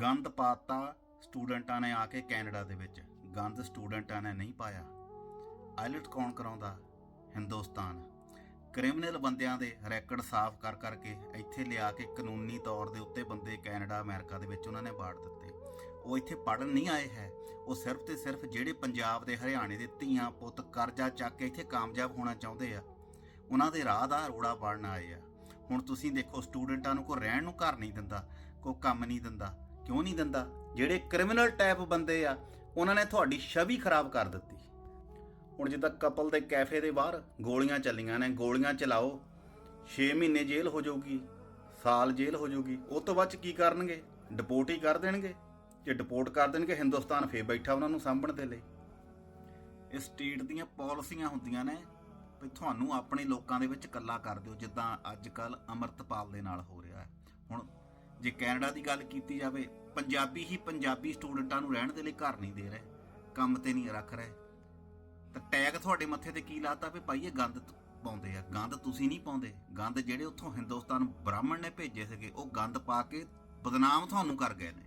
ਗੰਦ ਪਾਤਾ ਸਟੂਡੈਂਟਾਂ ਨੇ ਆ ਕੇ ਕੈਨੇਡਾ ਦੇ ਵਿੱਚ। ਗੰਦ ਸਟੂਡੈਂਟਾਂ ਨੇ ਨਹੀਂ ਪਾਇਆ। ਆਇਲਟ ਕੌਣ ਕਰਾਉਂਦਾ? ਹਿੰਦੁਸਤਾਨ। ਕ੍ਰਿਮੀਨਲ ਬੰਦਿਆਂ ਦੇ ਰੈਕਡ ਸਾਫ਼ ਕਰ ਕਰਕੇ ਇੱਥੇ ਲਿਆ ਕੇ ਕਾਨੂੰਨੀ ਤੌਰ ਦੇ ਉੱਤੇ ਬੰਦੇ ਕੈਨੇਡਾ, ਅਮਰੀਕਾ ਦੇ ਵਿੱਚ ਉਹਨਾਂ ਨੇ ਬਾੜ ਦਿੱਤੇ। ਉਹ ਇੱਥੇ ਪੜਨ ਨਹੀਂ ਆਏ ਹੈ। ਉਹ ਸਿਰਫ ਤੇ ਸਿਰਫ ਜਿਹੜੇ ਪੰਜਾਬ ਦੇ ਹਰਿਆਣੇ ਦੇ ਧੀਆਂ ਪੁੱਤ ਕਰਜ਼ਾ ਚੱਕ ਕੇ ਇੱਥੇ ਕਾਮਯਾਬ ਹੋਣਾ ਚਾਹੁੰਦੇ ਆ, ਉਹਨਾਂ ਦੇ ਰਾਹ ਦਾ ਰੋੜਾ ਪਾੜਨ ਆਏ ਆ। ਹੁਣ ਤੁਸੀਂ ਦੇਖੋ, ਸਟੂਡੈਂਟਾਂ ਨੂੰ ਕੋਈ ਰਹਿਣ ਨੂੰ ਘਰ ਨਹੀਂ ਦਿੰਦਾ, ਕੋਈ ਕੰਮ ਨਹੀਂ ਦਿੰਦਾ। ਕਿਉਂ ਨਹੀਂ ਦਿੰਦਾ? ਜਿਹੜੇ ਕ੍ਰਿਮੀਨਲ ਟਾਈਪ ਬੰਦੇ ਆ, ਉਹਨਾਂ ਨੇ ਤੁਹਾਡੀ ਛਵੀ ਖਰਾਬ ਕਰ ਦਿੱਤੀ। ਹੁਣ ਜਿੱਦਾਂ ਕਪਲ ਦੇ ਕੈਫੇ ਦੇ ਬਾਹਰ ਗੋਲੀਆਂ ਚੱਲੀਆਂ ਨੇ, ਗੋਲੀਆਂ ਚਲਾਓ 6 ਮਹੀਨੇ ਜੇਲ੍ਹ ਹੋ ਜਾਊਗੀ, ਸਾਲ ਜੇਲ੍ਹ ਹੋ ਜਾਊਗੀ ਉਸ ਤੋਂ ਬਾਅਦ ਚ ਕੀ ਕਰਨਗੇ? ਡਿਪੋਰਟ ਹੀ ਕਰ ਦੇਣਗੇ। ਜੇ ਡਿਪੋਰਟ ਕਰ ਦੇਣਗੇ, ਹਿੰਦੁਸਤਾਨ ਫੇਰ ਬੈਠਾ ਉਹਨਾਂ ਨੂੰ ਸਾਂਭਣ ਦੇ ਲਈ। ਇਹ ਸਟੇਟ ਦੀਆਂ ਪਾਲਿਸੀਆਂ ਹੁੰਦੀਆਂ ਨੇ ਵੀ ਤੁਹਾਨੂੰ ਆਪਣੇ ਲੋਕਾਂ ਦੇ ਵਿੱਚ ਇਕੱਲਾ ਕਰ ਦਿਓ, ਜਿੱਦਾਂ ਅੱਜ ਕੱਲ ਅਮਰਤਪਾਲ ਦੇ ਨਾਲ ਹੋ ਰਿਹਾ ਹੈ। ਹੁਣ ਜੇ ਕੈਨੇਡਾ ਦੀ ਗੱਲ ਕੀਤੀ ਜਾਵੇ, ਪੰਜਾਬੀ ਹੀ ਪੰਜਾਬੀ ਸਟੂਡੈਂਟਾਂ ਨੂੰ ਰਹਿਣ ਦੇ ਲਈ ਘਰ ਨਹੀਂ ਦੇ ਰਹੇ, ਕੰਮ ਤੇ ਨਹੀਂ ਰੱਖ ਰਹੇ। ਤਾਂ ਟੈਗ ਤੁਹਾਡੇ ਮੱਥੇ ਤੇ ਕੀ ਲਾਤਾ ਵੀ ਭਾਈ ਇਹ ਗੰਦ ਪਾਉਂਦੇ ਆ। ਗੰਦ ਤੁਸੀਂ ਨਹੀਂ ਪਾਉਂਦੇ। ਗੰਦ ਜਿਹੜੇ ਉੱਥੋਂ ਹਿੰਦੁਸਤਾਨ ਬ੍ਰਾਹਮਣ ਨੇ ਭੇਜੇ ਸੀਗੇ, ਉਹ ਗੰਦ ਪਾ ਕੇ ਬਦਨਾਮ ਤੁਹਾਨੂੰ ਕਰ ਗਏ ਨੇ।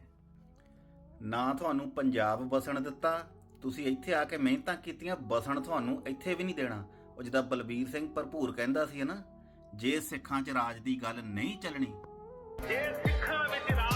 ਨਾ ਤੁਹਾਨੂੰ ਪੰਜਾਬ ਵਸਣ ਦਿੱਤਾ, ਤੁਸੀਂ ਇੱਥੇ ਆ ਕੇ ਮਿਹਨਤਾਂ ਕੀਤੀਆਂ ਵਸਣ ਤੁਹਾਨੂੰ ਇੱਥੇ ਵੀ ਨਹੀਂ ਦੇਣਾ। ਉਹ ਜਿੱਦਾਂ ਬਲਬੀਰ ਸਿੰਘ ਭਰਪੂਰ ਕਹਿੰਦਾ ਸੀ ਨਾ, ਜੇ ਸਿੱਖਾਂ 'ਚ ਰਾਜ ਦੀ ਗੱਲ ਨਹੀਂ ਚੱਲਣੀ ਜੇ ਸਿੱਖਾਂ ਵਿੱਚ ਰਾਜ